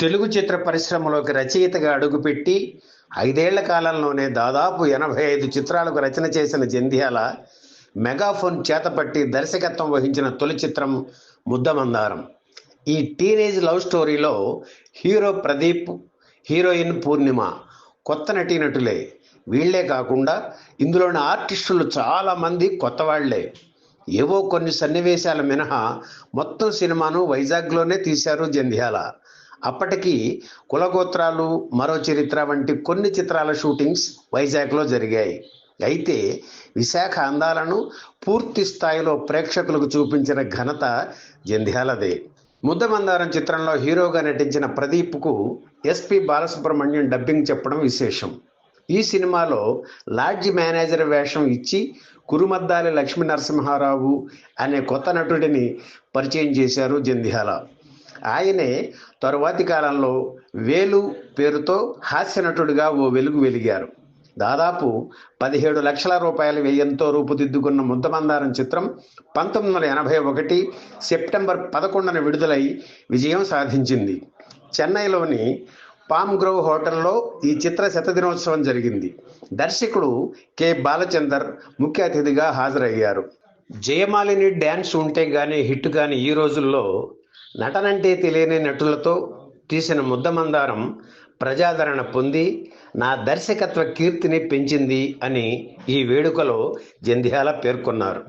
తెలుగు చిత్ర పరిశ్రమలోకి రచయితగా అడుగుపెట్టి ఐదేళ్ళ కాలంలోనే దాదాపు ఎనభై ఐదు చిత్రాలకు రచన చేసిన జంధ్యాల మెగాఫోన్ చేతపట్టి దర్శకత్వం వహించిన తొలి చిత్రం ముద్దమందారం. ఈ టీనేజ్ లవ్ స్టోరీలో హీరో ప్రదీప్ హీరోయిన్ పూర్ణిమ కొత్త నటీనటులే. వీళ్ళే కాకుండా ఇందులోని ఆర్టిస్టులు చాలామంది కొత్త వాళ్ళే. ఏవో కొన్ని సన్నివేశాల మినహా మొత్తం సినిమాను వైజాగ్లోనే తీశారు జంధ్యాల. అప్పటికి కులగోత్రాలు మరో చరిత్ర వంటి కొన్ని చిత్రాల షూటింగ్స్ వైజాగ్లో జరిగాయి. అయితే విశాఖ అందాలను పూర్తి స్థాయిలో ప్రేక్షకులకు చూపించిన ఘనత జంధ్యాలదే. ముద్దమందారం చిత్రంలో హీరోగా నటించిన ప్రదీప్కు ఎస్పి బాలసుబ్రహ్మణ్యం డబ్బింగ్ చెప్పడం విశేషం. ఈ సినిమాలో లాడ్జి మేనేజర్ వేషం ఇచ్చి కురుమద్దాలి లక్ష్మీ నరసింహారావు అనే కొత్త నటుడిని పరిచయం చేశారు జంధ్యాల. ఆయనే తరువాతి కాలంలో వేలు పేరుతో హాస్యనటుడిగా ఓ వెలుగు వెలిగారు. దాదాపు పదిహేడు లక్షల రూపాయల వ్యయంతో రూపుదిద్దుకున్న ముద్దమందారం చిత్రం పంతొమ్మిది వందల ఎనభై ఒకటి సెప్టెంబర్ పదకొండున విడుదలై విజయం సాధించింది. చెన్నైలోని పామ్ గ్రోవ్ హోటల్లో ఈ చిత్ర శతదినోత్సవం జరిగింది. దర్శకుడు కె. బాలచందర్ ముఖ్య అతిథిగా హాజరయ్యారు. జయమాలిని డ్యాన్స్ ఉంటే గానీ హిట్ కానీ ఈ రోజుల్లో నటనంటే తెలియని నటులతో తీసిన ముద్దమందారం ప్రజాదరణ పొంది నా దర్శకత్వ కీర్తిని పెంచింది అని ఈ వేడుకలో జంధ్యాల పేర్కొన్నారు.